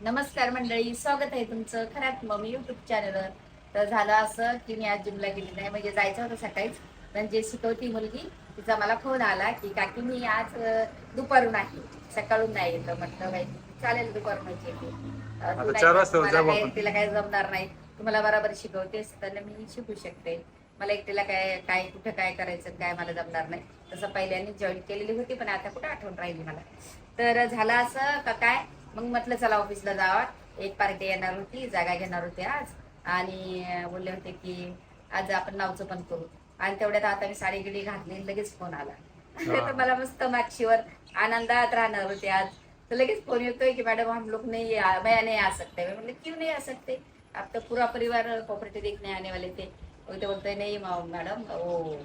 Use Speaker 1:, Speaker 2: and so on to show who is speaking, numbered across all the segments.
Speaker 1: नमस्कार मंडळी स्वागत आहे तुमचं खऱ्यात मम्मी युट्यूब चॅनलवर तर झालं असं की मी आज जिमला गेली नाही म्हणजे जायचं होतं सकाळीच. पण जे शिकवती मुलगी तिचा मला फोन आला की काकी मी आज दुपारून आहे. सकाळून नाही येतं. म्हटलं बाई चालेल दुपारून काय-
Speaker 2: आपण.
Speaker 1: तिला काही जमणार नाही. तुम्हाला बरोबर शिकवतेस तर मी शिकू शकते. मला एकटीला काय काय कुठं काय करायचं काय मला जमणार नाही. तसं पहिल्यांनी जॉईन केलेली होती पण आता कुठं आठवण राहिली मला. तर झालं असं का काय? मग म्हटलं चला ऑफिसला जावा. एक पार्टी येणार होती जागा घेणार होते आज. आणि बोलले होते की आज आपण नावचं पण करू. आणि तेवढ्यात आता मी साडी गिडी घातली लगेच फोन आला. तर मला मस्त मागशीवर आनंदात राहणार होते आज. तो लगेच फोन येतोय की मैडम हम लोग नहीं आ, मैं नहीं आ सकते. मैं बोले क्यों नहीं आ सकते? आप तो पूरा परिवार प्रॉपर्टी देखने आने वाले थे. तो बोलते नहीं मैडम वो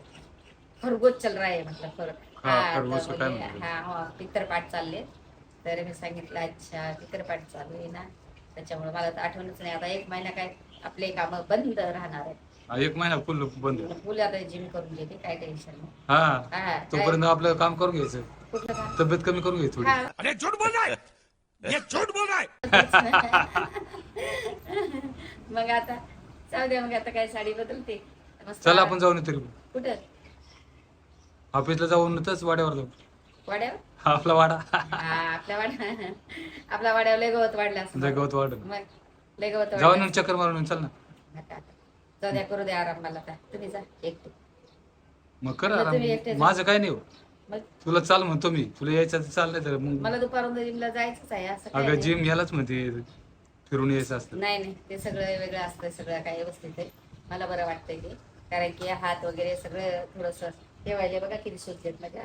Speaker 1: खरगोश चल रहा है मतलब खर
Speaker 2: हा,
Speaker 1: हा, तर? हा हा पित्तरपाठ चालले. तर मी सांगितलं अच्छा पित्तरपाठ चालू आहे ना. त्याच्यामुळे मला तर आठवणच नाही. आता एक महिना काय आपले काम बंद राहणार आहे
Speaker 2: हा, एक महिना फुल बंद.
Speaker 1: मुलं आता जिम करून घेते काय टेन्शन नाही.
Speaker 2: हा
Speaker 1: हा, काय-
Speaker 2: तोपर्यंत आपलं काम करून घ्यायचं.
Speaker 1: कुठलं काम?
Speaker 2: तब्येत कमी करून घ्यायची थोडी.
Speaker 1: हा,
Speaker 3: अरे झूठ बोल रहा है ये झूठ बोल रहा है
Speaker 1: मग आता जाऊ द्या मग आता काय साडी बदलते. मस्त
Speaker 2: चला आपण जाऊन तरी
Speaker 1: कुठं?
Speaker 2: ऑफिसला जाऊन तच वाड्यावर जाऊ.
Speaker 1: वाड्यावर?
Speaker 2: हा, आपला वाडा.
Speaker 1: आपल्या वाड्या आपल्या वाड्यावर लय गवत वाढलं असं
Speaker 2: लय गवत वाढ
Speaker 1: मग लय गवत
Speaker 2: जाऊन
Speaker 1: वाढलं
Speaker 2: येऊन चक्कर मारून येऊन चल ना.
Speaker 1: आता, आता. जाऊ द्या करू द्या आराम मला आता. तुम्ही जा एकटे
Speaker 2: मग कर
Speaker 1: मग तुम्ही
Speaker 2: आराम.
Speaker 1: एकटे जा.
Speaker 2: माझं काय नाही हो.
Speaker 1: मग?
Speaker 2: तुला चाल म्हणतो मी. तुला यायचं तर चाल नाही तर मग
Speaker 1: मला दुपारून जिमला जायचंच आहे असं काय
Speaker 2: अगं
Speaker 1: नाही.
Speaker 2: जिम यालाच म्हणते. फिरून यायचं असतं.
Speaker 1: नाही नाही. ते सगळं वेगळं असतं सगळं काय व्यवस्थित आहे. मला बरं वाटतंय ते. कारण की हात वगैरे सगळं थोडस ठेवायला बघा किती सुचलेत माझ्या.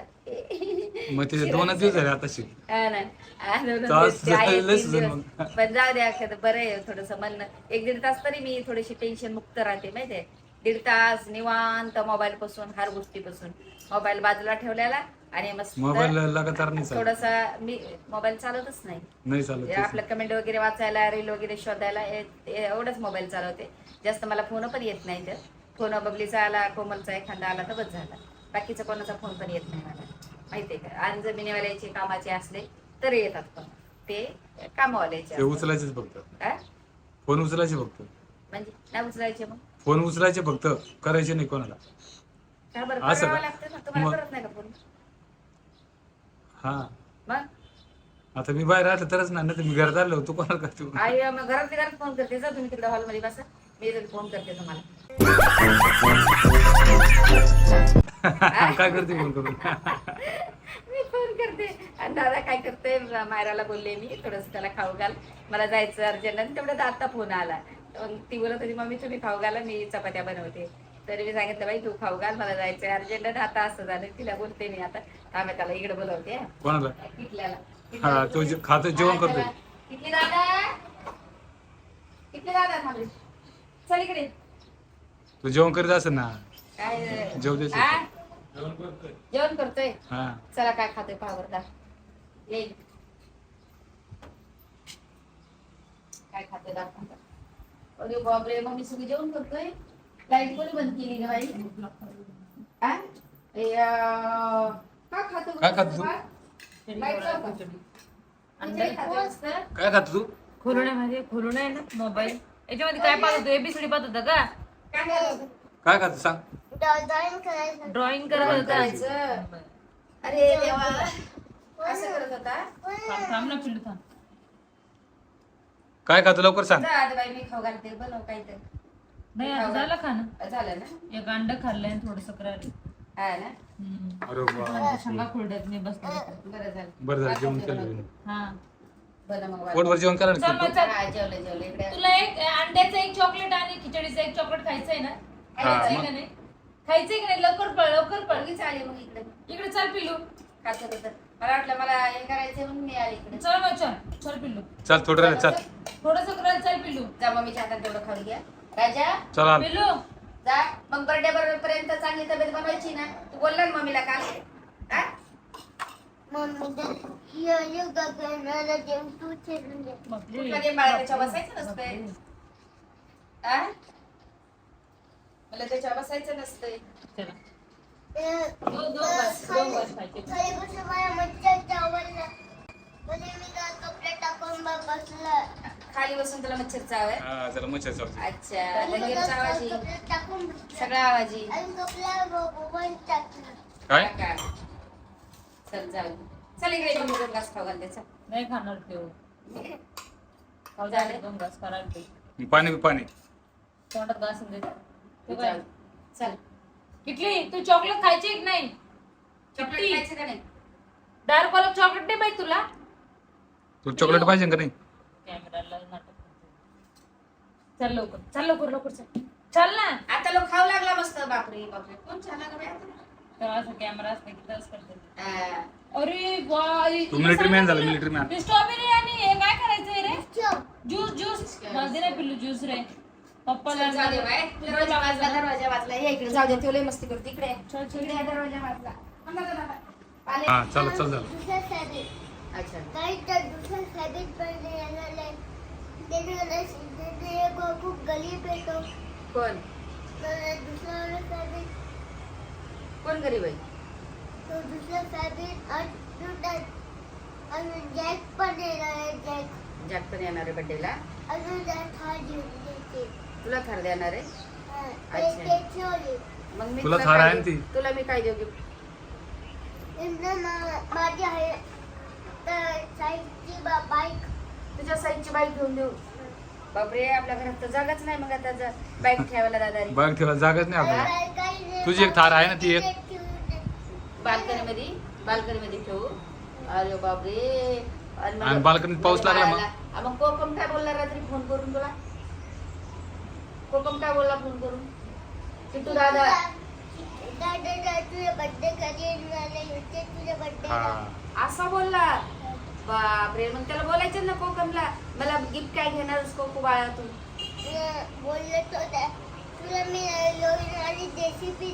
Speaker 2: मग ते दोनच दिवस झाले आता शिक
Speaker 1: हा ना. हा, दोन
Speaker 2: तास
Speaker 1: दिवस ते आहे,
Speaker 2: झालेच
Speaker 1: तीन दिवस.
Speaker 2: मग.
Speaker 1: पण जाऊ द्या एखादं बरं आहे थोडस मन एक दीड तास तरी मी थोडीशी टेन्शन मुक्त राहते माहितीये दीड तास निवांत मोबाईल पासून हर गोष्टीपासून मोबाईल बाजूला ठेवलेला आणि मस्त
Speaker 2: मोबाईल लगातार नाही चालत
Speaker 1: थोडासा मी मोबाईल चालवतच नाही
Speaker 2: नाही चालत तेच.
Speaker 1: आपलं कमेंट वगैरे वाचायला रील वगैरे शोधायला एवढंच मोबाईल चालवते जास्त मला फोन पण येत नाही तर फोन बबलीचा आला कोमलचा एखादा आला तर बस झाला बाकीचा कोणाचा फोन पण येत नाही मला. माहितीये का? आणि जमिनीवाल्याचे कामाचे असले तर येतात पण. ते कामवाल्याचे
Speaker 2: ते. उचलायचेच फक्त
Speaker 1: हा?
Speaker 2: फोन उचलायचे फक्त.
Speaker 1: म्हणजे नाही उचलायचे मग?
Speaker 2: फोन उचलायचे फक्त. करायचे नाही कोणाला.
Speaker 1: का बरं?
Speaker 2: असं
Speaker 1: करावं
Speaker 2: का?
Speaker 1: लागतं ना. तुम्हाला
Speaker 2: मग-
Speaker 1: करत नाही का फोन?
Speaker 2: हा.
Speaker 1: मग?
Speaker 2: आता मी बाहेर आलं तरच ना नाही तर मी घरात आलो तू कोणाला करतो
Speaker 1: आई मग घरात घरात फोन करते. जा तुम्ही तिकडे हॉलमध्ये बसा. मी फोन करते तुम्हाला.
Speaker 2: काय करते फोन करून?
Speaker 1: मी फोन करते. आणि दादा काय करते मायराला बोलले मी थोडस त्याला खाऊ घाल. मला जायचं अर्जंट आणि तेवढ्यात आता फोन आला. मग ती बोलत होती मम्मी तुम्ही खाऊ घाला मी चपात्या बनवते. तरी मी सांगितलं बाई तू खाऊ घाल मला जायचं अर्जंट आता असं झालं तिला बोलते मी आता. थांबे त्याला इकडे बोलवते.
Speaker 2: कोणाला?
Speaker 1: किटल्याला
Speaker 2: तो जे- खातो, जेवण.
Speaker 1: किटली दादा? दादा थांबले चल इकडे.
Speaker 2: तू जेवण करीत असेल ना?
Speaker 1: काय
Speaker 2: जेवू दे.
Speaker 1: हा? जेवण करतोय?
Speaker 2: हा.
Speaker 1: चला काय खातोय पावरदा ये. काय खातोय दाखवा अरे बापरे मग मी सगळी जेवण करतोय? लाइट कोणी बंद केली ना बाई? का खातो
Speaker 2: काय खातो? काय खातो तू?
Speaker 4: खोलण्यामध्ये खोलून आहे ना मोबाईल. याच्यामध्ये काय पाहत होतो एबीसीडी पाहत होता का
Speaker 1: काय खात होता?
Speaker 4: ड्रॉइंग करत होता
Speaker 1: करायचं. अरे देवा. असं करत होता?
Speaker 4: थांब थांब ना पिल्लू थांब.
Speaker 2: काय खातो? लवकर सांग.
Speaker 1: जा आता बाई मी खाऊ घालते. बनव काहीतरी.
Speaker 4: नाही आता झालं खाणं.
Speaker 1: झालं ना?
Speaker 4: एक अंड खाल्लंय आणि थोडस करायला.
Speaker 1: हा ना?
Speaker 2: अरे वा.
Speaker 4: शेंगा खुरड्यात मी बसतो.
Speaker 1: बरं झालं.
Speaker 2: बरं झालं जेवण
Speaker 4: हा.
Speaker 1: बनव मग
Speaker 2: पोटभर जेवण करा
Speaker 4: चल
Speaker 2: ना
Speaker 4: मग चल.
Speaker 1: हा, जेवलं जेवलं. इकडे.
Speaker 4: तुला एक अंड्याचं एक चॉकलेट आणि खिचडीचं एक चॉकलेट खायचंय ना? खायचंय
Speaker 2: मग.
Speaker 4: का नाही? खायचंय का नाही? लवकर पळ लवकर पळ.
Speaker 1: मुलगी आली मग इकडे.
Speaker 4: इकडे चल पिल्लू.
Speaker 1: खात होतं मला वाटलं मला हे करायचं म्हणून मी आली इकडे.
Speaker 4: चल मग चल. चल पिल्लू.
Speaker 2: चल थोडं राहिलं चल.
Speaker 4: थोडस करत चल पिल्लू.
Speaker 1: जा मम्मीच्या हातात तेवढं खाऊन घ्या. राजा?
Speaker 2: चला.
Speaker 4: पिल्लू.
Speaker 1: जा. मग बर्थडे बरोबर पर्यंत चांगली तब्येत बनवायची ना. तू बोलला ना मम्मीला काल. हा?
Speaker 4: बापरे.
Speaker 1: कुठला गेम बाळा त्याच्यावर बसायचं नसतंय? हा? मला त्याच्यावर बसायचं नसतंय.
Speaker 4: चला. दोन दोन बस दोन बस
Speaker 5: आवडलं. म्हणजे मी काय कपडे टाकून बसलं.
Speaker 1: खाली बसून तुला मच्छर चाव आहे?
Speaker 2: हा त्याला मच्छर चावते.
Speaker 1: अच्छा लगेच आवाजी.
Speaker 5: टाकून
Speaker 1: सगळा आवाजी.
Speaker 2: काय?
Speaker 1: चल जाऊ चल इकडे मी दोन घास खाऊ घालते चल.
Speaker 4: नाही खाणार ठेव खाऊ
Speaker 1: झाले?
Speaker 4: दोन घास करायला
Speaker 2: पाणी बी पाणी.
Speaker 4: तोंडात घास दे. ते?
Speaker 1: चल.
Speaker 4: किटली तू चॉकलेट खायची की नाही?
Speaker 1: चॉकलेट? खायचं का नाही?
Speaker 4: डार्क वाला चॉकलेट नाही पाहिजे तुला?
Speaker 2: तुला चॉकलेट पाहिजे का नाही?
Speaker 4: कॅमेराला नाटक करतो. चल लवकर चल लवकर लवकर चल. चल ना.
Speaker 1: आता लोक खाऊ लागला मस्त. बापरे बापरे. कोण छान का बाई आता?
Speaker 4: तेव्हा असं कॅमेरा असला की तसंच करते
Speaker 1: हा.
Speaker 4: अरे
Speaker 2: तू military man झाला, military man.
Speaker 4: स्ट्रॉबेरी आणि हे काय करायचंय रे. ज्यूस ज्यूस माझे नाही पिल्लू ज्यूस रे. पप्पाला
Speaker 1: चल, जाऊ दे बाय. दरवाजा वाजला दरवाजा वाजला. हे इकडे जाऊ दे तुला मस्ती करते. इकडे.
Speaker 4: चल, चल.
Speaker 1: इकडे दरवाजा वाजला.
Speaker 2: हा चल चल
Speaker 5: सॅबिट
Speaker 1: अच्छा.
Speaker 5: काही तर दुसरा सॅबिट पण मला त्याने एक खूप गरीब येतो
Speaker 1: कोण?
Speaker 5: तर दुसरा सॅबिट
Speaker 1: कोण गरीब आहे?
Speaker 5: तो दुसरा सॅबिट अजून अजून जॅक पण येणार आहे जॅक.
Speaker 1: जॅक पण येणार आहे बड्डेला
Speaker 5: अजून जॅक हा घेऊन देते
Speaker 1: तुला थार देणार आहे
Speaker 5: हा,
Speaker 1: अच्छा. मग मी
Speaker 2: तुला
Speaker 1: तुला
Speaker 2: थार
Speaker 1: काय
Speaker 2: आहे ना
Speaker 1: देऊ?
Speaker 2: ती?
Speaker 1: तुला मी काय देऊ गिफ्ट
Speaker 5: नंतर मा- माझी आहे तर साईडची बाईक
Speaker 1: तुझ्या साईजची बाईक घेऊन देऊ बापरे आपल्या घरात तर जागाच नाही मग आता बाईक ठेवायला दादारी
Speaker 2: बघ ठेवा जागाच नाही आपल्याला
Speaker 5: काही- काही नाही.
Speaker 2: तुझी एक थार आहे ना ती एक?
Speaker 1: बाल्कनी मध्ये बाल्कनी मध्ये ठेवू अरे बापरे आणि
Speaker 2: पाऊस लागला मग?
Speaker 1: मग कोकम काय बोलला रात्री फोन करून तुला कोकम काय बोलला फोन करून? किट्टू दादा.
Speaker 5: दादा दादा तुझे बर्थडे कधी येणार होते तुझे बर्थडे
Speaker 2: हा.
Speaker 1: असा बोलला. बापरे मग त्याला बोलायचं ना कोकमला? मला गिफ्ट काय घेणारच कोको बाळा तू
Speaker 5: बोललो तो त्या- तुला मी लोईन आणि जेसीबी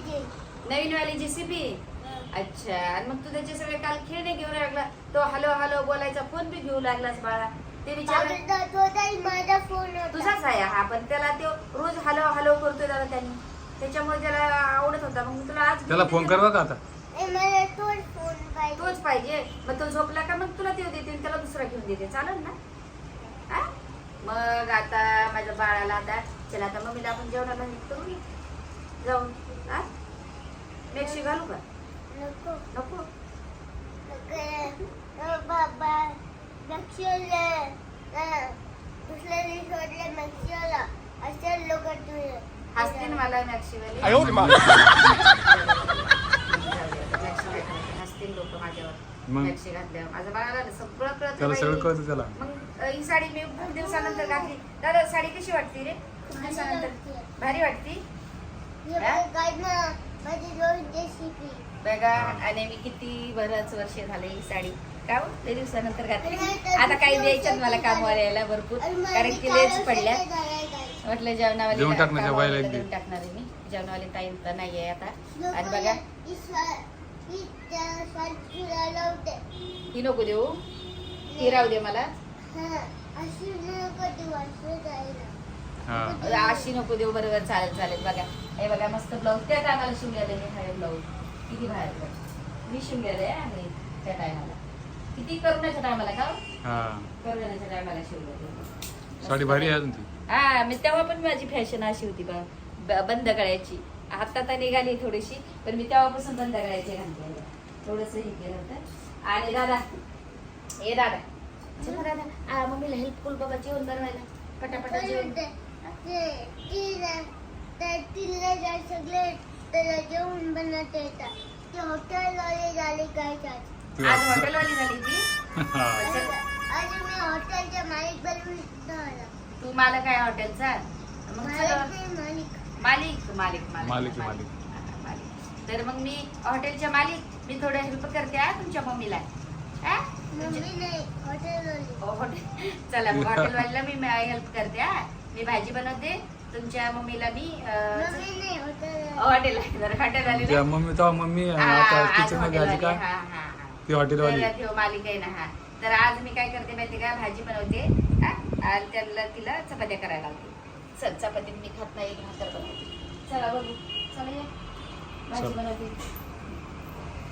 Speaker 1: नवीन वाली जेसीबी अच्छा आणि मग तू त्याचे सगळे काल खेळणे घेऊन लागला. तो हॅलो हॅलो बोलायचा फोन बी घेऊ लागलास बाळा. ते विचार
Speaker 5: दादा तोही माझा फोन होता.
Speaker 1: तुझाच आहे हा पण त्याला तो रोज हॅलो हॅलो करतोय दादा त्यांनी. त्याच्यामुळे त्याला आवडत होता. मग तुला आज
Speaker 2: त्याला फोन कर बरं का आता?
Speaker 5: ए, मला तोच फोन पाहिजे.
Speaker 1: तोच पाहिजे. मग तो झोपला का? मग तुला ते देते त्याला दुसरा घेऊन देते. चालेल ना? मग आता माझ्या बाळाला आता चला आता मम्मीला आपण जेवणाला हे करू जाऊन हा? मेक्षी घालू का?
Speaker 5: नको.
Speaker 1: नको?
Speaker 5: बाबा. वाटले लोक
Speaker 1: मला हसतील लोक माझ्यावर. घातल्यावर. माझं सगळं कळत
Speaker 2: कळतं
Speaker 1: मग ही साडी मी खूप दिवसानंतर घातली. दादा साडी कशी वाटती रे? भारी वाटती.
Speaker 5: काय
Speaker 1: बघा आणि मी किती बऱ्याच वर्ष झाले ही साडी. का हो? लय दिवसानंतर घातली आता काही द्यायच्यात मला कामवाला यायला भरपूर. कारण की लेच पडल्या. म्हटलं जेवणावाली
Speaker 2: देऊन टाक ना त्या
Speaker 1: कामवालीला
Speaker 2: बाईला एक दे.
Speaker 1: देऊन टाकणार आहे मी. जेवणावाली ताई तर नाहीये आता. आणि बघा. ही नको देऊ. ही राहू दे मला.
Speaker 5: अशी नको तू
Speaker 2: हा
Speaker 1: अशी देऊ बरोबर चालेल चालेल. बघा. हे बघा मस्त ब्लाऊज त्या टायमाला शिवलेलं हे हाय ब्लाऊज किती बाहेर मी शिवलेलं आहे आणि त्या टायमाला किती करोनाच्या टायमाला का? हो? करोनाच्या टायमाला शिवलेलं
Speaker 2: साडी भारी आहे अजून ती.
Speaker 1: हा मी तेव्हा पण माझी फॅशन अशी होती बा ब- बंद गळ्याची. आता तर निघाली थोडीशी पण मी तेव्हापासून बंद गळ्याची घालते थोडस हे केलं होतं. आणि दादा ए दादा. चला दादा आ मम्मीला हेल्प करू बाबा जेवण बनवायला. पटापटा जेवण.
Speaker 5: सगळे त्याला जेवण बनवता येतात ते हॉटेल वाले झाले काय काय
Speaker 2: ती
Speaker 1: आज हॉटेलवाली झाली ती
Speaker 2: हा.
Speaker 5: आणि मी हॉटेलच्या मालिक सुद्धा आला
Speaker 1: तू मालक आहे हॉटेलचा मग
Speaker 5: मालिक. नाही मालिक
Speaker 1: मालिक मालिक.
Speaker 2: मालिक,
Speaker 1: मालिक. हा, मालिक. तर मग मी हॉटेलच्या मालिक मी थोडं हेल्प करते हा तुमच्या मम्मीला. हा?
Speaker 5: मम्मी नाही हॉटेल वाली
Speaker 1: हो, हॉटेल चला मग हॉटेलवालीला मी हेल्प करते हा. मी भाजी बनवते तुमच्या मम्मीला मी अं,
Speaker 5: मम्मी नाही हॉटेल
Speaker 1: हॉटेल
Speaker 2: त्या मम्मी तेव्हा मम्मी आता किचनमध्ये आली का?
Speaker 1: हा हा हा.
Speaker 2: ती हॉटेलवाली.
Speaker 1: तर तो मालिक आहे ना हा. तर आज मी काय करते माहिती का? भाजी बनवते हा? आणि त्याला तिला चपात्या करायला लावते. चल चपाती मी खात नाही भाकर बनवते. चला बघू. चला ये. भाजी
Speaker 2: चल.
Speaker 1: बनवते.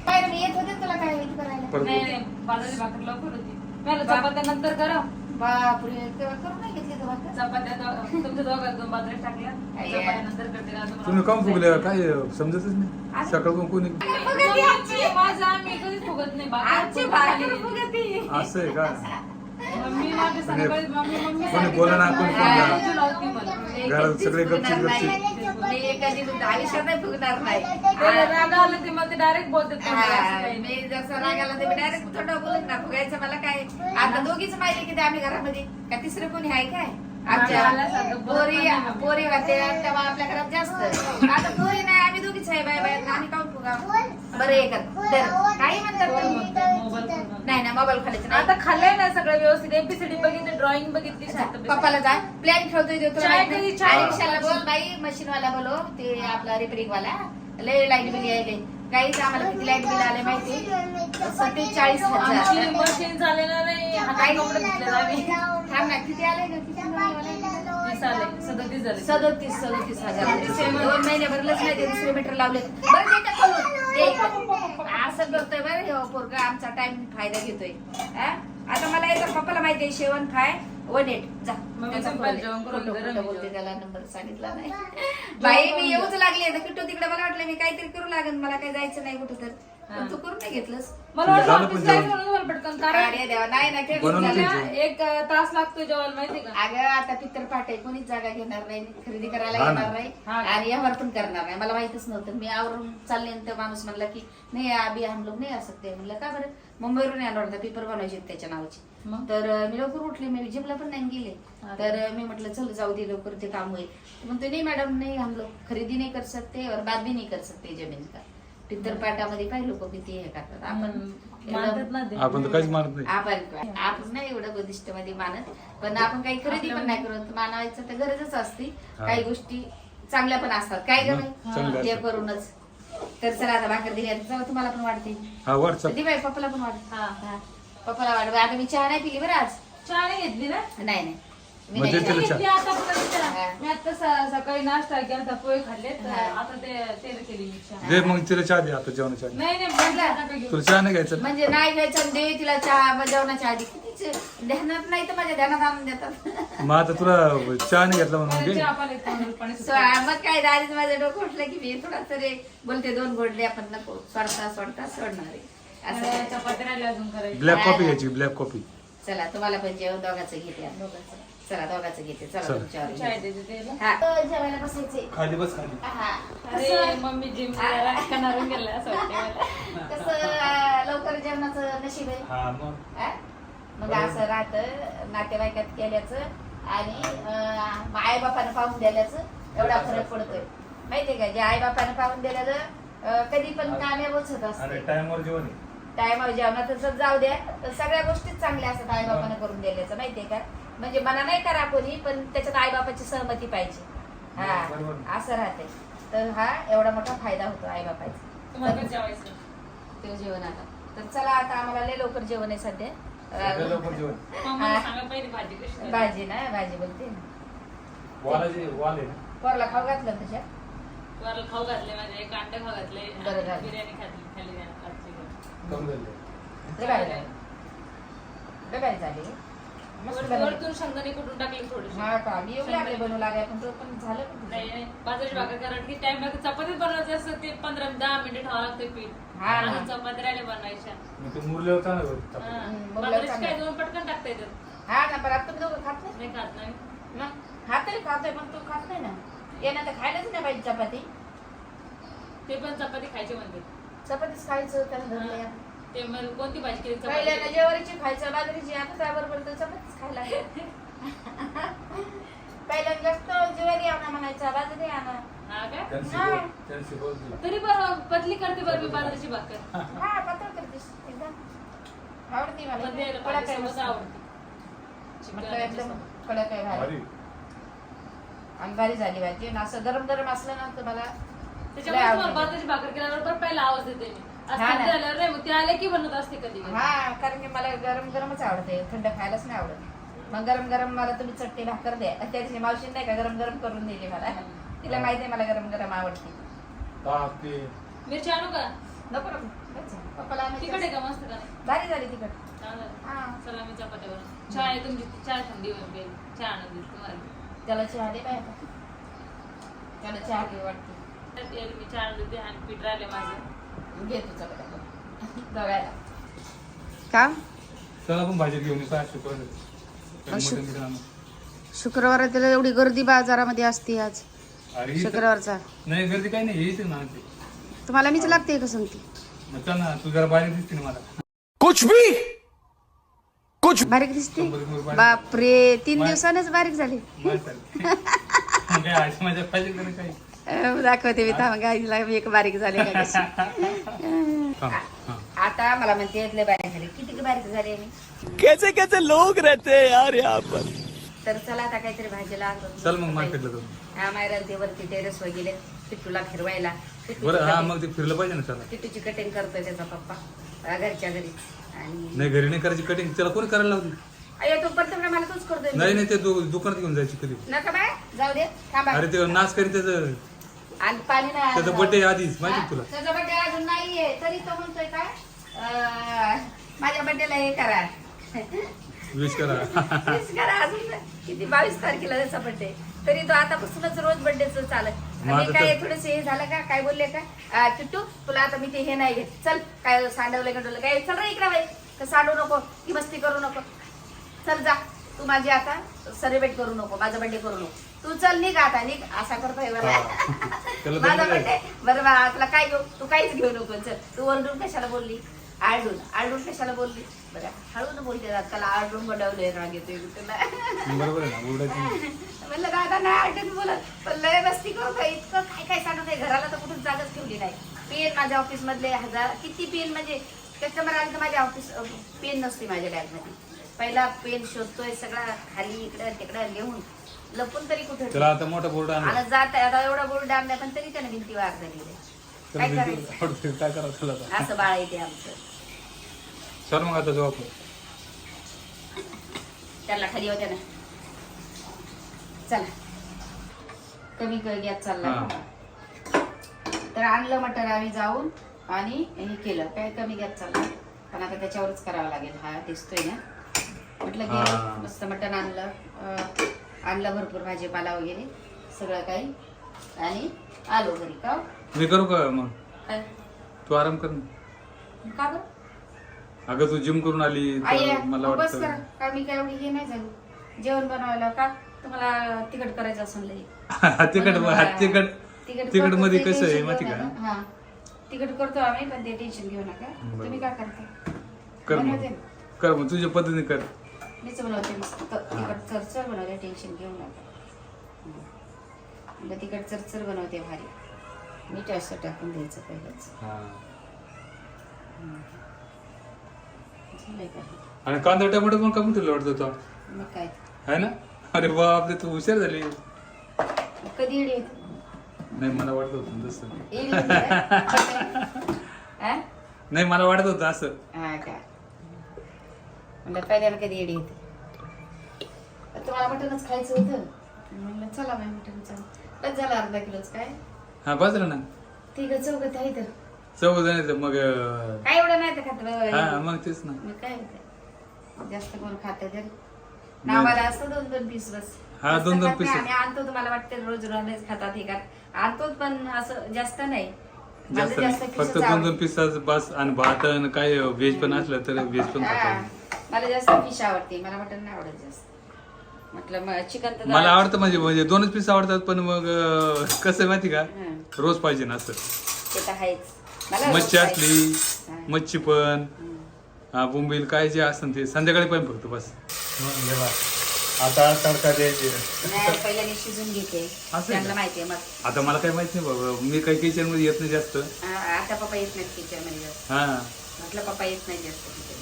Speaker 1: काय मी येत होते तुला काय हेल्प करायला?
Speaker 2: परत
Speaker 4: नाही नाही, बाजरी भाकर लवकर होती. मला चपात्या नंतर करा.
Speaker 1: बापरे तेव्हा करून नाही घेतली भाकर?
Speaker 4: चपात्या दो- तुमच्या दोघात दोन बाजूला टाकल्या.
Speaker 1: आई,
Speaker 4: चपात्या नंतर करते ना तुम्हाला.
Speaker 2: तुम्ही काम फुगले काय समजतच नाही. सकाळ कोणी
Speaker 4: माझं आम्ही फुगत नाही भाकर. फुगती.
Speaker 2: असं आहे का
Speaker 4: मम्मी माझी सकाळी मम्मी मम्मी
Speaker 2: कोणी बोला ना, कोणी
Speaker 1: बोला.
Speaker 4: रोजी लावती मला.
Speaker 1: मी
Speaker 2: घरात
Speaker 1: कधीच
Speaker 2: सगळे गपचूप. गपचूप.
Speaker 1: मी आयुष्यात नाही फुगणार नाही
Speaker 4: त्याला राग आला ते मला ते डायरेक्ट बोलतात तुम्ही असं काही नाही.
Speaker 1: मी जसं रागाला ते डायरेक्ट ना फुगायचं मला काय आता दोघीच माहिती किती आम्ही घरामध्ये का तिसरं कोणी आहे काय आमच्या
Speaker 4: रागाला सारखं बोलत
Speaker 1: पोरी
Speaker 4: नाही मम्मी.
Speaker 1: पोरी होते तेव्हा आपल्या घरात जास्त आता पोरी दोघीच आहे बाय बाय आम्ही काऊन फुगा बरं हे तर काही म्हणतात? नाही ना मोबाईल खालीच नाही.
Speaker 4: आता खाल्लंय ना सगळं व्यवस्थित. एपीसीडी बघितली ड्रॉइंग बघितली.
Speaker 1: पप्पाला जा. प्लॅन? आणि विशालला बोल बाई मशीन वाला बोलो ते आपला रिपेरिंग वाला लय लाइट बिल यायले. काहीच आम्हाला किती लाइट बिल आले माहिती? सत्तेचाळीस
Speaker 4: आमची
Speaker 1: हजार
Speaker 4: मशीन झालेलं नाही.
Speaker 1: थांब ना किती आले? ग किती आले?
Speaker 4: सदतीस झाले.
Speaker 1: सदोतीस सदोतीस हजार. दोन महिने भरलंच नाही ते दुसरे मीटर लावले बरं का करून? असं करतोय बरं हे पोरगा आमचा टाइम फायदा घेतोय. हा? आता मला याचा पप्पाला माहिती आहे शेवण फाय वन एट. जा. बोलते. त्याला नंबर सांगितला नाही. बाई मी येऊच लागली आता किट्टू तिकडे मला वाटलं मी काहीतरी करू लागेल मला काही जायचं नाही कुठं तर. पण तू करून नाही घेतलंस
Speaker 4: मला वाटलं
Speaker 2: झालं
Speaker 4: ऑफिस जायचं
Speaker 2: जेवण.
Speaker 4: म्हणून मला पटकन कारण
Speaker 1: अरे देवा नाही ना खेळ
Speaker 2: बनवून
Speaker 1: झालं.
Speaker 2: घ्यायचं.
Speaker 4: एक अं, तास लागतो जेवायला माहिती का
Speaker 1: अगं आता पित्तर पाटे कोणीच जागा घेणार नाही खरेदी करायला
Speaker 2: हा ना.
Speaker 1: येणार नाही
Speaker 4: हा.
Speaker 1: आणि व्यवहार पण करणार नाही मला माहितच नव्हतं मी आवरून चालले आणि तो माणूस म्हणला की नाही अभी हम लोग नाही आ सकते म्हणलं का बरं मुंबईवरून येणार होता पेपर बनवायचे होते त्याच्या नावाचे
Speaker 4: मग?
Speaker 1: तर अं, मी लवकर उठले मी जिमला पण नाही गेले
Speaker 4: अरे.
Speaker 1: तर अं, मी म्हटलं चल जाऊ दे लवकर ते काम होईल म्हणतो नाही मॅडम नाही हम लोग खरेदी नाही कर सकते और बात भी नहीं कर सकते जमीन का पित्तर पाटामध्ये पाहिजे लोक किती हे करतात. आपण
Speaker 4: ना.
Speaker 2: आपण तर काहीच मानत नाही.
Speaker 1: आपण आपण नाही एवढं बदिष्टमध्ये मानत. पण आपण काही खरेदी पण नाही करत. मानवायचं तर गरजच असते.
Speaker 2: हा.
Speaker 1: काही गोष्टी चांगल्या पण असतात. काय ग
Speaker 2: मग,
Speaker 1: बाई?
Speaker 2: चांगल्या
Speaker 1: हे.
Speaker 2: असतात.
Speaker 1: करूनच. तर चला आता भाकर दिली. आता चला तुम्हाला पण वाटते
Speaker 2: हा व्हॉट्सअप
Speaker 1: दी बाई पप्पाला पण वाटते
Speaker 4: हा.
Speaker 1: हा. पप्पाला वाटत आता मी चहा नाही पिली बरं आज.
Speaker 4: चहा नाही घेतली ना?
Speaker 1: नाही नाही. मी
Speaker 2: म्हणजे
Speaker 1: नाही
Speaker 4: आता.
Speaker 1: हा.
Speaker 4: मी आता स- सकाळी नाश्ता केला पोहे खाल्ले तर
Speaker 1: हा.
Speaker 4: आता ते तेल केली.
Speaker 2: दे मग तिला चहा दे आता जेवणाच्या आधी
Speaker 4: नाही नाही घेऊ.
Speaker 2: तुला चहा नाही घ्यायचं
Speaker 1: म्हणजे नाही घ्यायचं आणि दे तिला चहा मग जेवणाच्या आधी कितीच ध्यानात नाही तर माझ्या ध्यानात आणून देतात
Speaker 2: मग आता तुला चहा नाही घेतला म्हणून
Speaker 4: मला
Speaker 2: घे
Speaker 4: चहा पाणी तोंडाला पाणी
Speaker 1: सो
Speaker 4: सुटलं.
Speaker 1: मग काय दारीच माझं डोकं उठलं की मी थोडा तरी बोलते दोन गोडले आपण नको सोडता सोडता सोडणार आहे. असं
Speaker 4: मला
Speaker 1: काय.
Speaker 4: चपाती राहिली अजून करायची
Speaker 2: ब्लॅक कॉफी घ्यायची ब्लॅक कॉफी
Speaker 1: चला तुम्हाला पण जेवण दोघांचं घेते आता. चला दोघांचं घेते. चला
Speaker 2: चला.
Speaker 1: तुमच्यावर
Speaker 4: चहा
Speaker 1: घेते.
Speaker 4: देते त्याला.
Speaker 1: हा तो जेवायला बसायचे
Speaker 2: खाली बस खाली.
Speaker 1: हा.
Speaker 4: अरे
Speaker 1: कसं?
Speaker 4: मम्मी जिम कणारून गेला असं वाटतं मला.
Speaker 1: कसं अं, लवकर जेवणाचं नशीब आहे?
Speaker 2: हा मग.
Speaker 1: हा? मग असं राहतं नातेवाईकात केल्याचं आणि आई बापानं पाहून दिल्याचं एवढा फरक पडतोय. माहितीये का जे आई बापानं पाहून दिलेलं अं, कधी पण कामयाबच होत
Speaker 2: अरे
Speaker 1: असते.
Speaker 2: टाइमवर जेवण आहे.
Speaker 1: टायमावर जेवणात जाऊ द्या तर सगळ्या गोष्टीच चांगल्या असतात आई बापानं करून दिल्याचं माहितीये का? म्हणजे मना नाही करा कोणी पण त्याच्यात आई बापाची सहमती पाहिजे. हा असं राहते. तर हा एवढा मोठा फायदा होतो आई बापाचा
Speaker 4: तुम्हाला पण जेवायचं
Speaker 1: ते जेवण आता. तर चला आता आम्हाला लय लवकर जेवण आहे सध्या.
Speaker 4: भाजी
Speaker 1: ना भाजी बोलते पोरला खाऊ घातलं तुझ्या?
Speaker 4: वरला खाऊ घातले माझे एक अंडे खाऊ घातले. बिर्याणी खाल्ली
Speaker 2: कमी झाले.
Speaker 4: वरतून शेंगदाणे कुठून टाकले थोडेसे?
Speaker 1: हा का? मी येऊ लागले बनवू लागाय पण तो पण झालं पण तुझं.
Speaker 4: नाही नाही भाकर कारण की टाइम लागतो चपातीच बनवायचं असतं ते पंधरा दहा मिनिट ठेवावं लागतं पीठ.
Speaker 1: हा ना.
Speaker 4: आणि चपाती राहिले बनवायच्या.
Speaker 2: मग ते
Speaker 4: हा.
Speaker 1: मग
Speaker 4: बाजरीची. काय दोन पटकन टाकता येतात?
Speaker 1: हा ना पण तुम्ही दोघं खात नाही.
Speaker 4: नाही खात नाही.
Speaker 1: मग? हा तरी खातोय पण तू खात नाही ना. येणं तर खायलाच नाही पाहिजे चपाती.
Speaker 4: ते पण चपाती खायची म्हणते.
Speaker 1: चपातीच खायचं त्याला धरलं.
Speaker 4: ते मग कोणती भाजी केली?
Speaker 1: पहिल्यांदा
Speaker 4: चपाती
Speaker 1: जेवारीची खायचं बाजरीची. आता तर चपातीच खायला पहिल्यांदा जास्त ज्वेरी आणा म्हणायचा बाजरी आणा.
Speaker 4: हा
Speaker 2: त्यांनी त्यांनी शिकवलं.
Speaker 4: तरी बरं पतली करते बरं मी बाजरीची भाकर.
Speaker 1: हा. पातळ करतेस एकदम आवडती मला.
Speaker 4: पण ते. आवडते.
Speaker 1: म्हटलं एकदम भारी.
Speaker 2: भारी.
Speaker 1: आणि भारी झाली भाजी. आणि असं गरम गरम असलं ना तर मला
Speaker 4: त्याच्यामुळे तुम्हाला
Speaker 1: आवडते.
Speaker 4: बाजरीची भाकर केल्यावर तर पहिला आवाज देते मी.
Speaker 1: हा ना.
Speaker 4: नाही मग ते आले की बनवत असते कधी कधी.
Speaker 1: हा कारण की मला गरम गरमच आवडते थंड खायलाच नाही आवडत. मग गरम गरम मला तुम्ही चटणी भाकर द्या. त्या दिवशी मावशी नाही का गरम गरम करून दिली मला. तिला माहिती आहे मला गरम गरम आवडते.
Speaker 2: ताक ते.
Speaker 4: मिरची आणू का?
Speaker 1: नको नको. बस. पप्पाला आणायची
Speaker 4: आहे का मस्त का?
Speaker 1: झाली तिकट. हा.
Speaker 4: चला मी चपात्यावर चहा आहे तुमची चहा थंडी होईल प्यायला. चहा आणून तुम्हाला.
Speaker 1: त्याला चहा दे बाय आता. त्याला चहा घे वाटते.
Speaker 4: मी चहा आणून देते आणि पीठ राहिले माझं.
Speaker 1: घे तुझा बघायला. का?
Speaker 2: चला आपण भाजी घेऊन येऊ, काय शुक्रवार मटण बिटण आणू.
Speaker 1: शुक्रवार त्याला एवढी गर्दी बाजारामध्ये असते आज.
Speaker 2: अरे इथं-
Speaker 1: शुक्रवारचा.
Speaker 2: नाही गर्दी काही नाही येते ना ते.
Speaker 1: तुम्हाला मीच लागते का सांगते?
Speaker 2: मग चल ना तू जरा बारीक दिसते ना मला.
Speaker 3: कुछ भी! कुछ
Speaker 1: बारीक दिसते?
Speaker 2: शंभर रुपये बारीक.
Speaker 1: बापरे तीन दिवसानच बारीक झाली.
Speaker 2: नाही चालत. मग काय आज माझ्या पाहिजे का नाही काही
Speaker 1: दाखवते मी थांब गाईला मी एक बारीक झाले का कशी. आता मला म्हणते लय बारीक झाली. किती बारीक झाली मी?
Speaker 3: कैसे कैसे लोग रहते हैं यार यहाँ पर?
Speaker 1: तर चला आता काहीतरी भाजीला.
Speaker 2: चल मग मार्केटला जाऊ.
Speaker 1: हा मायरा ते वरती टेरेस वर गेले पिट्टूला फिरवायला
Speaker 2: बरं हा मग ते फिरलं पाहिजे ना चला
Speaker 1: पिट्टूची कटिंग करतोय त्याचा पप्पा घरच्या घरी. आणि
Speaker 2: नाही घरी नाही करायची कटिंग त्याला कोणी करायला लावली
Speaker 1: अय्या तो प्रथम मला तोच करतोय.
Speaker 2: नाही नाही ते दुकानात घेऊन जायची कधी.
Speaker 1: नका बाय जाऊ दे थांबा.
Speaker 2: अरे ते नाच करीत त्याचं
Speaker 1: आणि पाणी नाही
Speaker 2: त्याचा
Speaker 1: आलं.
Speaker 2: बर्थडे आधीच माहिती का तुला?
Speaker 1: त्याचा बर्थडे अजून नाहीये. तरी तो म्हणतोय काय? अं, माझ्या बर्थडेला हे करा.
Speaker 2: विश करा.
Speaker 1: Wish करा अजून. किती बावीस तारखेला त्याचा बर्थडे तरी तो आतापासूनच रोज बर्थडेच चालत. मी
Speaker 2: माझं
Speaker 1: काय
Speaker 2: तर-
Speaker 1: थोडेसे हे झालं का? काय बोलले का? अं, किट्टू तुला आता मी ते हे नाही घेत. चल काय सांडवलं गंडवलं काय? चल रे इकडे बाई. का सांडू नको. की मस्ती करू नको. चल जा. तू माझी आता सेलिब्रेट करू नको. माझा बर्थडे करू नको. तू चल निघ आता निघ. असा करतोय बरं माझा
Speaker 2: नाही.
Speaker 1: बरं बा तुला काय घेऊ तू काहीच घेऊ नको चल. तू ओरडून कशाला बोलली? आळडून आळडून कशाला बोलली? बरं हळून बोलते त्याला आळडून बनवलंय राग येतोय. म्हणलं दादा नाही आळटून बोलत. पण लय मस्ती करतोय इतकं काय काय सांगत आहे? घराला तर कुठून जागाच ठेवली नाही. पेन माझ्या ऑफिस मधले हजार किती पेन म्हणजे कस्टमर आले तर माझ्या ऑफिस पेन नसते माझ्या बॅगमध्ये. पहिला पेन शोधतोय सगळा खाली इकडं तिकडं लिहून लपून तरी कुठे
Speaker 2: त्याला आता मोठा बोर्ड आणला
Speaker 1: आणि जात आता एवढा बोर्ड आणलाय पण तरी त्याने भिंती वार झाली काय करायचं?
Speaker 2: वाटते, काय करावं त्याला आता?
Speaker 1: असं बाळ येते आमचं.
Speaker 2: चल मग आता
Speaker 1: त्याला खाली होत्या ना. चला. कमी गॅस चालला
Speaker 2: हा.
Speaker 1: तर आणलं मटण आम्ही जाऊन आणि हे केलं. काय कमी गॅस चालला पण आता त्याच्यावरच करावं लागेल. हा दिसतोय ना? म्हटलं. गेलं मस्त मटण आणलं. आणलं भरपूर भाजीपाला वगैरे सगळं काही. आणि आलो घरी का?
Speaker 2: मी करू का मग?
Speaker 1: काय?
Speaker 2: तू आराम कर ना.
Speaker 1: का बरं?
Speaker 2: अगं तू जिम करून आली तर मला
Speaker 1: बस
Speaker 2: वाटतं
Speaker 1: करा. का मी काय एवढी हे नाही झाली? जेवण बनवायला का? तुम्हाला तिखट करायचं असं लई. तिखट
Speaker 2: तिकड
Speaker 1: करतो
Speaker 2: मध्ये कसं आहे माहिती का.
Speaker 1: हा. तिखट करतो आम्ही पण ते टेन्शन घेऊ नका.
Speaker 2: बरं.
Speaker 1: तुम्ही काय करता
Speaker 2: कर मग.
Speaker 1: बनवते. ना.
Speaker 2: कर मग तुझ्या पद्धतीने कर.
Speaker 1: मीच बनवते तिखट चरचर बनवते टेन्शन घेऊ नका. हं. म्हणलं तिखट चरचर बनवते भारी. मीठ असं टाकून द्यायचं पहिलंच.
Speaker 2: हा. आणि कांदा टमाटर पण कमी तुला वाटत होता
Speaker 1: मग काय?
Speaker 2: है ना? अरे बापरे तू हुशार झाली.
Speaker 1: कधी येडी?
Speaker 2: नाही मला वाटत होतं तसं.
Speaker 1: येडी होती का? हा?
Speaker 2: नाही मला वाटत होतं असं.
Speaker 1: हा का? म्हणलं पहिल्याला कधी येडी होती तुम्हाला मटणच खायचं होतं? म्हणलं चला बाई मटणचं बस झालं अर्धा किलोच काय?
Speaker 2: हा बाजरा ना.
Speaker 1: आहे चौघत आहे तर
Speaker 2: चौघ जण मग
Speaker 1: काय एवढं नाही तर खात.
Speaker 2: हा मग तेच ना.
Speaker 1: मग काय होतं? जास्त कोण खात तर. नावाला असतं दोन दोन पीस बस.
Speaker 2: हा, दोन- दोन
Speaker 1: खात
Speaker 2: piece.
Speaker 1: आम्ही आणतो तुम्हाला वाटते रोज रोज खातात हे खात. आणतो पण असं जास्त नाही.
Speaker 2: जास्त फक्त दोन दोन. पीस बस आणि भात आणि काय व्हेज पण असलं तर व्हेज पण
Speaker 1: हा. मला जास्त फिश आवडते मला मटन नाही आवडत जास्त. म्हटलं मग चिकन तर
Speaker 2: मला आवडतं म्हणजे म्हणजे दोनच पीस आवडतात पण मग अं, कसं आहे माहिती का?
Speaker 1: हं,
Speaker 2: रोज पाहिजे ना असं.
Speaker 1: ते तर आहेच. मला रोज
Speaker 2: मच्छी. असली. मच्छी पण
Speaker 1: हं.
Speaker 2: हा बोंबील काय जे असेल ते संध्याकाळी पण फक्त बस. आता तडका द्यायचे.
Speaker 1: नाही पहिले मी शिजून घेते.
Speaker 2: आहे
Speaker 1: त्यांना
Speaker 2: का?
Speaker 1: माहितीये मग.
Speaker 2: आता मला काही माहीत नाही बाबा मी काही किचनमध्ये येत नाही जास्त.
Speaker 1: आ- आता पप्पा येत नाहीत किचनमध्ये जास्त.
Speaker 2: हा.
Speaker 1: म्हटलं पप्पा येत नाही जास्त किचन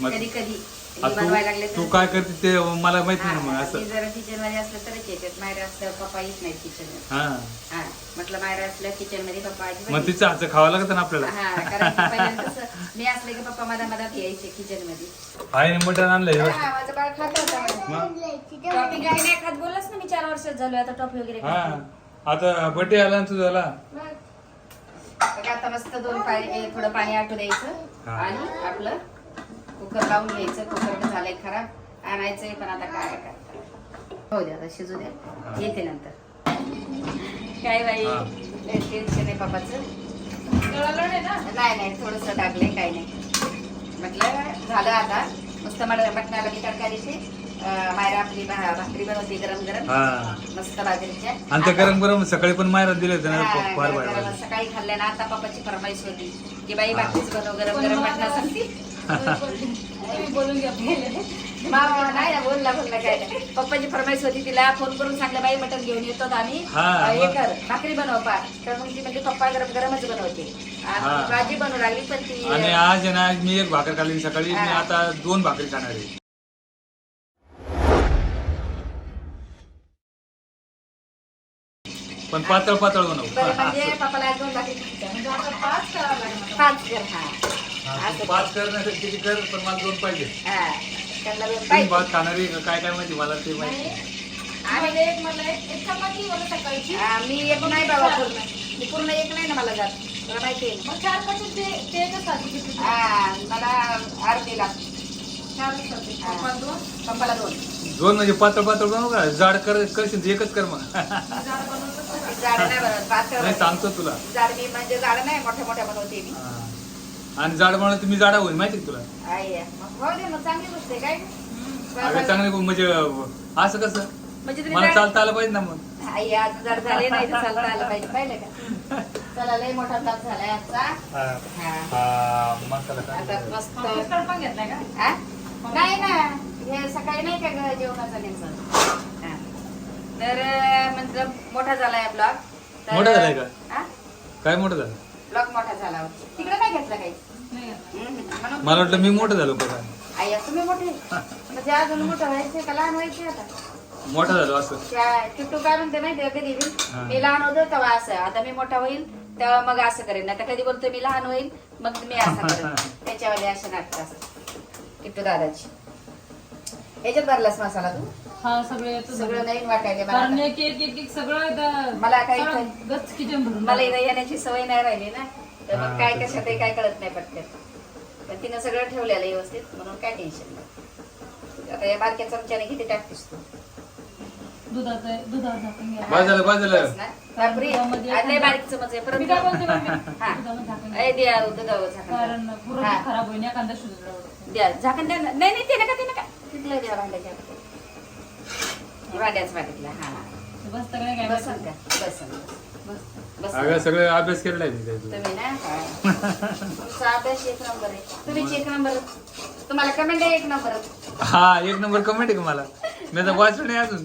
Speaker 2: मग
Speaker 1: कधी कधी
Speaker 2: आ,
Speaker 1: मी बनवायला लागले
Speaker 2: तू काय करते ते मला माहीत नाही ना मग असं.
Speaker 1: जरा किचनमध्ये असलं तरच येतात. मायरा असल्यावर पप्पा येत नाहीत किचनमध्ये
Speaker 2: हा.
Speaker 1: हा म्हटलं मायरा असल्या किचनमध्ये पप्पा
Speaker 2: मग
Speaker 1: येत
Speaker 2: तिचं हातचं खावं लागत ना आपल्याला.
Speaker 1: हा कारण की पहिल्यांदा कसं मी असले की पप्पा मधा मधात यायचे किचनमध्ये
Speaker 2: आहे मटण आणलंय
Speaker 1: हा, माझं बाळ खात होता.
Speaker 2: मग?
Speaker 1: टॉफी काही नाही खात बोललास ना मी चार वर्षात झालोय आता टॉफी वगैरे खात
Speaker 2: हा.
Speaker 1: नाही.
Speaker 2: आता बर्थडे आला ना तुझा आला
Speaker 1: बघा आता मस्त दोन पाणी ए, थोडं पाणी आटू द्यायचं
Speaker 2: हा.
Speaker 1: आणि आपलं कुकर लावून घ्यायचं. कुकर झालंय खराब. आणायचंय पण आता काय करता? हो द्या आता शिजू द्या. येते नंतर. काय बाई?
Speaker 2: हा.
Speaker 1: टेन्शन आहे पापाचं
Speaker 4: नाही ना
Speaker 1: नाही नाही थोडस टाकलंय काही नाही. म्हटलं झालं आता. मस्त मला मटणाला मी तडका देते अं, मायरा आपली भा- भाकरी बनवते गरम गरम.
Speaker 2: हा.
Speaker 1: मस्त बाजरीच्या.
Speaker 2: आणि गरम गरम सकाळी पण मायरा दिले होते
Speaker 1: सकाळी खाल्ल्या ना आता पप्पाची फरमाईश होती की बाई भाकरीच बनव गरम गरम मटणासाठी.
Speaker 4: तुम्ही बोलून घ्या पहिले.
Speaker 1: मामा नाही ना बोलला बोलला काय नाही पप्पाची फरमाईश होती तिला फोन करून सांगलं बाई मटण घेऊन येतो आम्ही
Speaker 2: हा,
Speaker 1: हे. कर भाकरी बनव पा तर मग ती म्हणजे पप्पा गरम गरमच बनवते. आणि भाजी बनवू लागली पण ती
Speaker 2: आणि आज ना आज मी एक भाकर खाल्ली सकाळी मी. आता दोन भाकरी खाणार आहे पण पातळ पातळ बनव
Speaker 1: म्हणजे पप्पाला दोन भाकरी.
Speaker 4: म्हणजे पाच.
Speaker 1: पाच कर हा
Speaker 2: हा,
Speaker 1: असं
Speaker 2: तू पाच कर नाही तर किती कर पण मला दोन पाहिजे.
Speaker 1: हा त्यांना दोन
Speaker 2: तीन
Speaker 1: पाहिजे.
Speaker 2: भात खाणारी का काय काय माहिती मला ते माहिती. नाही.
Speaker 4: मला एक मला एक एक चपाती मला सकाळची.
Speaker 1: हा, मी एक नाही बाबा पूर्ण. मी पूर्ण एक नाही ना मला जात. मला माहिती आहे.
Speaker 4: मग चार पाच ते ते
Speaker 1: हा मला अर्धी लागते. हा.
Speaker 4: दोन.
Speaker 1: पप्पाला दोन.
Speaker 2: दोन म्हणजे पातळ पातळ बनवू का? जाड कर करशील तर एकच कर मग.
Speaker 4: जाड बनवलं तर
Speaker 1: जाड नाही बनवत पातळ
Speaker 2: नाही सांगतो तुला.
Speaker 1: जाड मी म्हणजे जाड नाही मोठ्या मोठ्या बनवते मी.
Speaker 2: हा. आणि जाड बनवलं तुम्ही जाडा होईल माहिती का तुला?
Speaker 1: आई आहे. मग हो दे मग चांगली गोष्ट आहे काय?
Speaker 2: अगं चांगले म्हणजे असं कसं?
Speaker 1: म्हणजे तुम्ही
Speaker 2: मला
Speaker 1: जाड-
Speaker 2: चालता आलं पाहिजे ना मग.
Speaker 1: आई आज जर झाले नाही तर चालता आलं पाहिजे पाहिलं का? चला लय मोठा ताप झालाय आजचा. हा. आता मस्त
Speaker 4: मिस्टर पण घेतलाय का?
Speaker 1: हा? नाही ना हे सकाळी नाही का ग जेवणाचा हा. तर अं, म्हणजे मोठा झालाय ब्लॉग.
Speaker 2: मोठा झालाय का? काय मोठं झालं?
Speaker 1: ब्लॉग मोठा झाला. तिकडे नाही घेतला काही. म्हणून-
Speaker 2: मला वाटलं मी मोठं झालो का काय?
Speaker 1: आई आता तुम्ही मोठे म्हणजे अजून मोठं व्हायचे का? लहान व्हायचे आता.
Speaker 2: मोठा झालो असं.
Speaker 1: त्या काय म्हणते माहिती का कधी बी? मी लहान होतो तेव्हा असं. आता मी मोठा होईल तेव्हा मग असं करेन. आता कधी बोलतो मी लहान होईल मग मी असं करेन. त्याच्यावाले असे नाटक असं किट्टू दादाची. याच्यात भरलास मसाला तू?
Speaker 4: हा सगळे येतं
Speaker 1: सगळं नाही वाटायले मला
Speaker 4: कारण
Speaker 1: आता.
Speaker 4: एक एक एक एक सगळं इथं-
Speaker 1: मला काही
Speaker 4: सगळं गच्च किचन भरून
Speaker 1: मला इथं येण्याची सवय नाही राहिली ना तर मग काय. कशात आहे काय कळत नाही पटकन पण तिनं सगळं ठेवलेलं व्यवस्थित म्हणून काय टेन्शन नाही आता या बारक्या चमच्याने किती टाकतेस तू
Speaker 4: दुधाचं दुधावर झाकून घ्या.
Speaker 2: बस झालं बस झालं
Speaker 1: बस ना? बापरे
Speaker 4: दुधामध्ये
Speaker 1: आता लय बारीक चमच आहे
Speaker 4: मी काय बोलते
Speaker 1: परत
Speaker 4: मम्मी?
Speaker 1: हा.
Speaker 4: दुधामध्ये झाकून घ्या.
Speaker 1: ए, द्या दुधावर झाकण
Speaker 4: कारण पुरण
Speaker 1: हा.
Speaker 4: खराब होईल एखादा शिजलं
Speaker 1: द्या झाकण द्या ना. नाही नाही ते नका ते नका तिथलं द्या भांड्याच्या भांड्याच वाटीतला हा.
Speaker 4: बस सगळं काय
Speaker 1: बसन का? बसन.
Speaker 4: बस.
Speaker 1: बस
Speaker 2: अगं सगळं अभ्यास केलेला आहे मी त्याचा.
Speaker 1: तुम्ही ना? हा. तुमचा अभ्यास एक नंबर आहे. तुम्ही एक नंबर. तुम्हाला कमेंट आहे एक नंबर.
Speaker 2: हा एक नंबर कमेंट आहे का मला? मी आता वाचलं नाही अजून.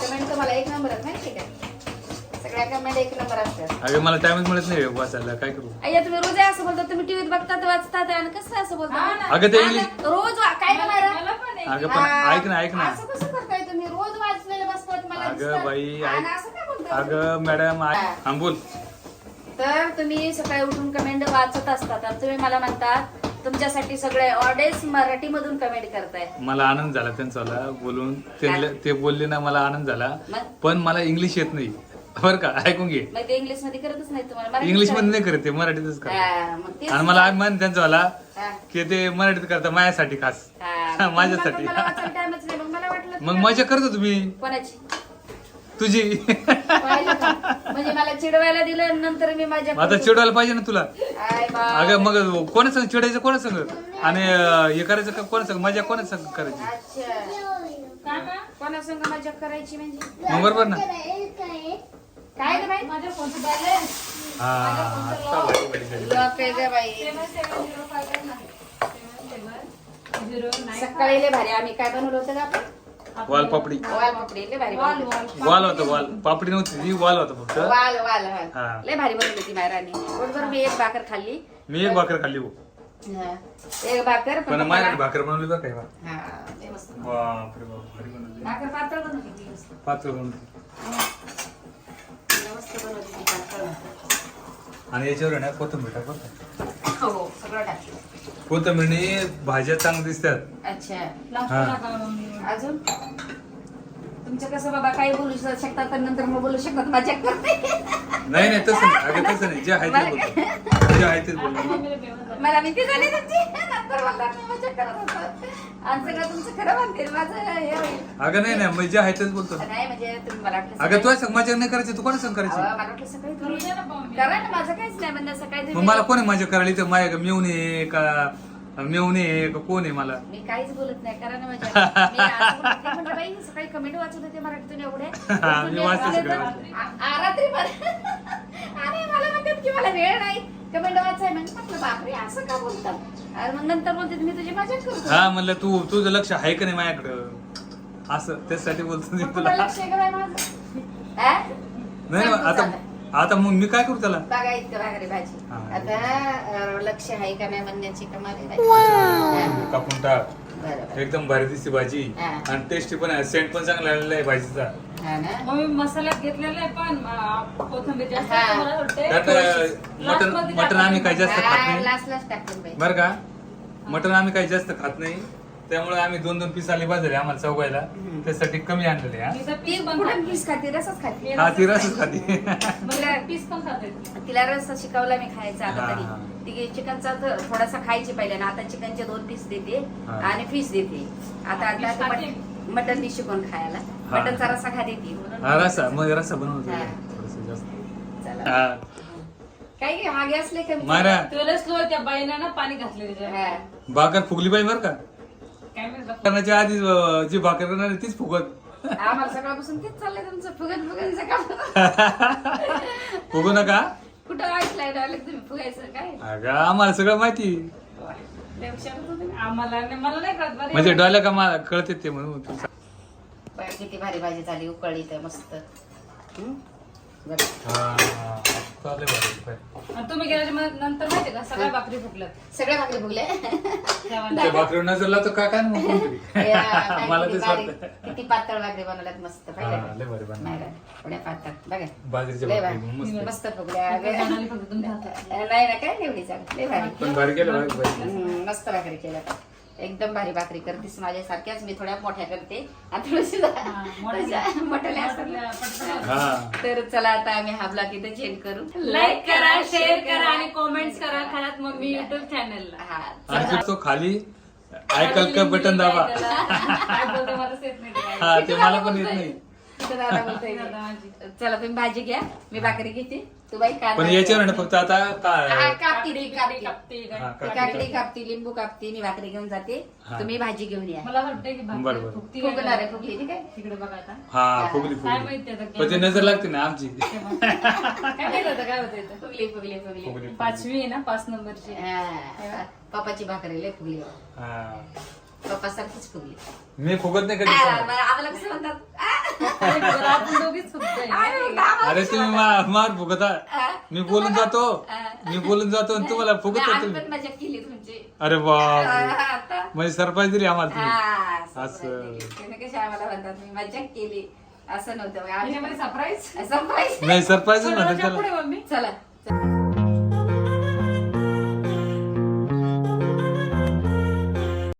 Speaker 1: कमेंट तुम्हाला एक नंबर आहे का? सगळ्या कमेंट एक नंबर असतात.
Speaker 2: अगं मला टाइमच मिळत नाही वाचायला. काय करू?
Speaker 1: अय्या तुम्ही रोज असं बोलता तुम्ही टीव्हीत बघतात वाचतात आणि कसं असं बोलता?
Speaker 4: हा ना.
Speaker 2: अगं ते इंग्लिश
Speaker 1: रोज वा- काय
Speaker 4: मला पण आहे.
Speaker 2: अगं पण ऐक ना ऐक ना.
Speaker 1: असं कसं
Speaker 2: अगं. बाई? अगं मॅडम
Speaker 1: हा.
Speaker 2: बोल.
Speaker 1: तर तुम्ही सकाळी उठून कमेंट वाचत असतात आणि तुम्ही मला म्हणतात तुमच्यासाठी सगळे ऑडेस मराठी मधून कमेंट करताय.
Speaker 2: मला आनंद झाला त्यांचा बोलून. ते बोलले ना मला आनंद झाला. पण मला इंग्लिश येत नाही. बरं का? ऐकून घे.
Speaker 1: इंग्लिशमध्ये करतच नाही तुम्हाला. इंग्लिशमध्ये.
Speaker 2: नाही करत ते मराठीतच करत. आणि मला मन त्यांचा वाला की ते मराठीत करता माझ्यासाठी खास. माझ्यासाठी.
Speaker 1: मग
Speaker 2: मजा करतो तुम्ही?
Speaker 1: कोणाची?
Speaker 2: तुझी.
Speaker 1: पाहिलं का? म्हणजे मला चिडवायला दिलं नंतर मी माझ्या
Speaker 2: आता चिडवायला पाहिजे ना तुला?
Speaker 1: आय बा.
Speaker 2: अगं मग कोणा संग चिडायचं कोणा संग? आणि अं, हे करायचं का कोणा संग? मजा कोणा संग करायची?
Speaker 1: अच्छा? कोणा संग मजा करायची म्हणजे?
Speaker 2: मग बरोबर ना?
Speaker 5: काय
Speaker 1: ग बाई?
Speaker 4: माझ्या फोनचं बॅलन्स.
Speaker 2: हा आता झाली.
Speaker 1: ग बाई.
Speaker 4: झिरो नाईन
Speaker 1: सकाळी लय भारी. आम्ही काय बनवलं होतं का आपण?
Speaker 2: वाल पापडी
Speaker 1: वाल पापडी लय भारी
Speaker 4: वाल
Speaker 1: बनवली.
Speaker 4: वाल
Speaker 2: वाल होतं वाल पापडी नव्हती ती वाल होतं फक्त
Speaker 1: वाल वाल
Speaker 2: हा.
Speaker 1: वाल लय भारी बनवली ती मायरानी बरोबर मी एक भाकर खाल्ली
Speaker 2: मी एक भाकर खाल्ली हो
Speaker 1: हा. एक भाकर
Speaker 2: पण
Speaker 1: पण
Speaker 2: माझ्याकडे
Speaker 1: मला-
Speaker 2: भाकर बनवली बरं काय
Speaker 1: हा, लय मस्त.
Speaker 2: बापरे बाप भारी बनवली
Speaker 1: भाकर पातळ बनवली लय मस्त.
Speaker 2: आणि याच्यावर आहे ना कोथिंबीर टाक बरं का.
Speaker 1: हो सगळं टाकलं.
Speaker 2: कोथिंबीरने भाज्या चांगल्या दिसतात.
Speaker 1: अच्छा.
Speaker 2: हा.
Speaker 1: अजून? तुमचं कसं बाबा काही बोलू शकतात तर नंतर मग बोलू शकतात माझ्या
Speaker 2: नाही नाही तसं नाही. अगं तसं नाही. जे आहे ते जे आहे तेच
Speaker 4: झालं.
Speaker 1: मला भीती झाली तुमची. नंतर मला मी मजा करत होतो. आणि सगळं तुमचं खरं म्हणते माझं हे होईल.
Speaker 2: अगं नाही नाही. मग जे आहे तेच बोलतो.
Speaker 1: नाही म्हणजे तुम्ही मला वाटलं
Speaker 2: अगं
Speaker 1: सकाळी-
Speaker 2: तुला मजा नाही करायची. तू कोणा संग करायची?
Speaker 1: मला वाटलं सकाळी
Speaker 4: करू
Speaker 1: तुम्ही
Speaker 4: ना मम्मी.
Speaker 1: करा ना माझं काहीच नाही म्हणजे सकाळी
Speaker 2: मग मला कोणी मजा करायला तर माझ्या मेवणे का? मेवणे का कोण आहे मला
Speaker 1: मी काहीच बोलत नाही करा ना माझ्या मी असं बोलत नाही. म्हटलं बाई सकाळी कमेंट वाचत होते मराठीतून एवढे
Speaker 2: मी वाचते
Speaker 1: वाचले
Speaker 2: सगळं.
Speaker 1: तर- आ- आ, रात्री पण आणि मला म्हणतात की मला वेळ नाही कमेंट वाचाय म्हणजे म्हटलं बापरे असं का बोलतात मग नंतर बोलते मी तुझी मजा करतो
Speaker 2: हा म्हणलं तू तुझं लक्ष आहे का नाही माझ्याकडं असं त्यासाठी बोलतो मी
Speaker 1: मग
Speaker 2: तुला
Speaker 1: लक्ष आहे का बाई माझं?
Speaker 2: नाही
Speaker 1: सांग तू
Speaker 2: आता. आता मग मी काय करू त्याला?
Speaker 1: बघा इतकं भाकरी भाजी.
Speaker 2: हा.
Speaker 1: आता अं, लक्ष आहे का नाही म्हणण्याची कमाल आहे बाई.
Speaker 2: कापून टाक.
Speaker 1: बरोबर.
Speaker 2: एकदम भारी दिसते भाजी.
Speaker 1: हा.
Speaker 2: आणि टेस्टी पण आहे. सेंट पण चांगला आलेला आहे भाजीचा.
Speaker 1: हा ना?
Speaker 4: मम्मी मसाल्यात घेतलेला आहे पण अं, कोथिंबीर जास्त
Speaker 1: हा.
Speaker 4: आहे, मला वाटते
Speaker 2: त्यात
Speaker 4: थोडीशी.
Speaker 2: मटन आम्ही काही जास्त खात
Speaker 1: हा,
Speaker 2: नाही.
Speaker 1: टाकून बाई
Speaker 2: बरं का? मटन आम्ही काही जास्त खात नाही. त्यामुळे आम्ही दोन दोन पीस आले बाजले आम्हाला चौघायला. त्यासाठी कमी आणलेले हा.
Speaker 1: ती कुठं
Speaker 4: खाते.
Speaker 1: पीस खाते? रसच खाते.
Speaker 2: हा ती रसच खाते.
Speaker 4: मला पीस पण खाते.
Speaker 1: तिला रस शिकवला मी खायचा आता
Speaker 2: हा.
Speaker 1: तरी. ती चिकनचा तर थोडासा खायची पहिले ना. आता चिकनचे दोन पीस देते
Speaker 2: हा.
Speaker 1: आणि फिश देते. आता
Speaker 4: Fish
Speaker 1: आता
Speaker 4: खाते.
Speaker 1: मट- मटन बी शिकवून खायला?
Speaker 2: हा.
Speaker 1: मटनचा रसा खाते ती.
Speaker 2: हा रसा. मग रसा बनवतो
Speaker 1: हा.
Speaker 2: थोडंसं जास्त.
Speaker 1: चला.
Speaker 2: हा.
Speaker 1: काय की मागे असले कमी.
Speaker 2: मारा.
Speaker 4: तुला स्लो त्या बाईनं ना पाणी घातले त्याच्यात
Speaker 1: हा.
Speaker 2: भाकर फुगली पाहिजे बरं का? करण्याच्या आधी अं, जी भाकर करणार आहे तीच फुगत
Speaker 1: आम्हाला सकाळपासून तेच चाललंय तुमचं फुगत फुगत सकाळ
Speaker 2: फुगू नका
Speaker 1: कुठं ऐकलाय डायरेक्ट तुम्ही फुगायचं काय
Speaker 2: अगं आम्हाला सगळं माहिती.
Speaker 1: लय हुशार होता तुम्ही.
Speaker 4: आम्हाला नाही- मला नाही कळत बरं.
Speaker 2: म्हणजे डोल्या का मला कळते ते म्हणून तू सांग.
Speaker 1: बघा किती भारी भाजी झाली उकळली तर मस्त हम्म?
Speaker 2: हा.
Speaker 4: आणि तुम्ही गेल्याच्या मग नंतर माहिती का? सगळ्या भाकरी फुटल्यात
Speaker 1: सगळे भाकरी फुगले
Speaker 4: तेव्हा
Speaker 2: ते भाकरी नजर लावतो का काय?
Speaker 1: या, काय
Speaker 2: मला
Speaker 1: किती
Speaker 2: तेच
Speaker 1: बारीक-
Speaker 2: वाटतं
Speaker 1: किती पातळ भाकरी बनवल्यात मस्त
Speaker 2: हा,
Speaker 1: का?
Speaker 2: लय भारी बनवल्या.
Speaker 1: नाही रे, एवढ्या पातळ. बघा.
Speaker 2: बाजरीच्या
Speaker 1: लय
Speaker 2: भाकरी
Speaker 1: भारी.
Speaker 2: मस्त.
Speaker 1: मस्त फुगल्या.
Speaker 4: बनाली फक्त तुमच्या हातात.
Speaker 1: नाही ना काय एवढी चांगली. लय भारी.
Speaker 2: पण भारी केलं भारी भारी.
Speaker 1: हम्म, मस्त भाकरी केल्या. एकदम भारी भाकरी करतेस माझ्यासारख्याच मी थोड्या मोठ्या करते.
Speaker 4: मोठ्या-
Speaker 1: असतात.
Speaker 2: हा.
Speaker 1: तर चला आता आम्ही हा ब्लॉग इथे चेंज करू.
Speaker 4: लाईक करा शेअर करा आणि कॉमेंट्स करा खरात मम्मी युट्यूब चॅनलला
Speaker 1: हा
Speaker 2: खाली ऐकल का बटन दाबा. हा मला पण येत नाही.
Speaker 1: तिथं दादा बोलतोय. चला तुम्ही भाजी घ्या. मी भाकरी घेते. तू बाई
Speaker 2: पण याच्यावर ना फक्त आता
Speaker 1: हा,
Speaker 2: काय
Speaker 1: कापती ती, कापती.
Speaker 2: हा,
Speaker 1: काकडी कापती लिंबू कापती मी भाकरी घेऊन जाते.
Speaker 2: हा.
Speaker 1: तुम्ही भाजी घेऊन या.
Speaker 4: मला वाटतं की
Speaker 2: बरं,
Speaker 4: भाकरी
Speaker 2: बरं.
Speaker 4: फुगती
Speaker 1: फुगणार आहे फुगली ती काय?
Speaker 4: तिकडे बघा आता.
Speaker 2: हा फुगली
Speaker 4: काय
Speaker 2: फुगली
Speaker 4: आता
Speaker 2: पण ते नजर लागते ना आमची.
Speaker 4: काय माहिती आता काय होतं इथं
Speaker 1: फुगली फुगली फुगली.
Speaker 2: फुगली
Speaker 4: पाचवी आहे ना पाच नंबरची.
Speaker 1: हा, पप्पाची भाकरी लय फुगली
Speaker 2: हा.
Speaker 1: पप्पा सारखीच फुगली.
Speaker 2: मी फुगत नाही कधी
Speaker 1: बरं, आम्हाला कसं म्हणतात? आ,
Speaker 4: आपण दोघीच फुगतोय.
Speaker 1: आम्ही म्हणतो, आम्हाला
Speaker 2: अरे तुम्ही? मा- मार फुगता. मी बोलून जातो. मी बोलून जातो आणि तुम्हाला फुगत
Speaker 1: नाही,
Speaker 2: होतो
Speaker 1: आम्ही पण मजा केली तुमची.
Speaker 2: अरे बाप
Speaker 1: आता
Speaker 2: म्हणजे सरप्राईज दिली आम्हाला तुम्ही.
Speaker 1: हा,
Speaker 2: असं.
Speaker 1: surprise. त्याने कशी आम्हाला म्हणतात? मी मजा केली. असं नव्हतं. आम्ही
Speaker 4: सरप्राईज
Speaker 1: सरप्राईज
Speaker 2: नाही सरप्राईज म्हणतात
Speaker 4: पुढे
Speaker 2: त्याला
Speaker 4: मम्मी
Speaker 1: चला.